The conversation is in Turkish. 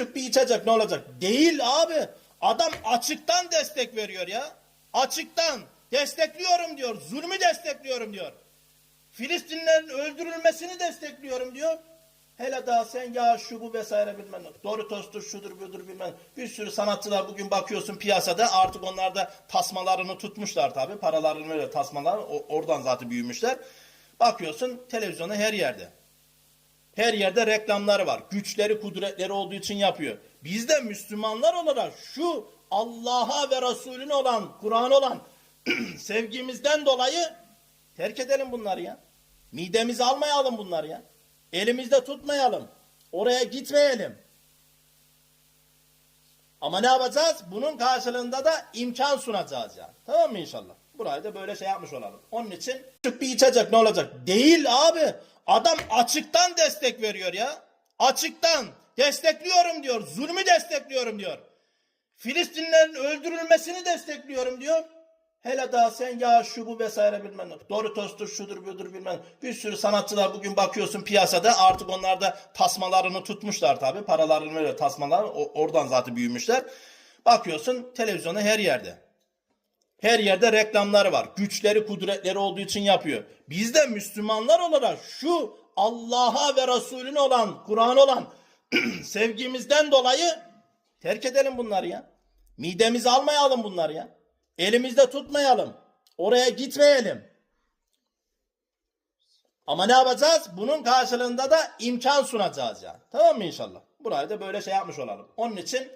bir içecek ne olacak? Değil abi. Adam açıktan destek veriyor ya. Açıktan destekliyorum diyor. Zulmü destekliyorum diyor. Filistinlerin öldürülmesini destekliyorum diyor. Hele daha sen ya şu bu vesaire bilmem ne. Doritos'tur şudur budur bilmem. Bir sürü sanatçılar bugün bakıyorsun piyasada artık onlar da tasmalarını tutmuşlar tabi. Paralarını böyle tasmalar oradan zaten büyümüşler. Bakıyorsun televizyonda her yerde. Her yerde reklamları var. Güçleri, kudretleri olduğu için yapıyor. Biz de Müslümanlar olarak şu Allah'a ve Resulüne olan, Kur'an olan sevgimizden dolayı terk edelim bunları ya. Midemizi almayalım bunları ya. Elimizde tutmayalım. Oraya gitmeyelim. Ama ne yapacağız? Bunun karşılığında da imkan sunacağız yani. Tamam mı inşallah? Burayı da böyle şey yapmış olalım. Onun için bir içecek ne olacak? Değil abi. Adam açıktan destek veriyor ya. Açıktan destekliyorum diyor. Zulmü destekliyorum diyor. Filistinlerin öldürülmesini destekliyorum diyor. Hele daha sen ya şu bu vesaire bilmem ne. Doritos'tur şudur budur bilmem. Bir sürü sanatçılar bugün bakıyorsun piyasada artık onlar da tasmalarını tutmuşlar tabi. Paralarını böyle tasmalar oradan zaten büyümüşler. Bakıyorsun televizyonda her yerde. Her yerde reklamları var. Güçleri, kudretleri olduğu için yapıyor. Biz de Müslümanlar olarak şu Allah'a ve Resulüne olan, Kur'an olan sevgimizden dolayı terk edelim bunları ya. Midemizi almayalım bunları ya. Elimizde tutmayalım. Oraya gitmeyelim. Ama ne yapacağız? Bunun karşılığında da imkan sunacağız yani. Tamam mı inşallah? Burayı da böyle şey yapmış olalım. Onun için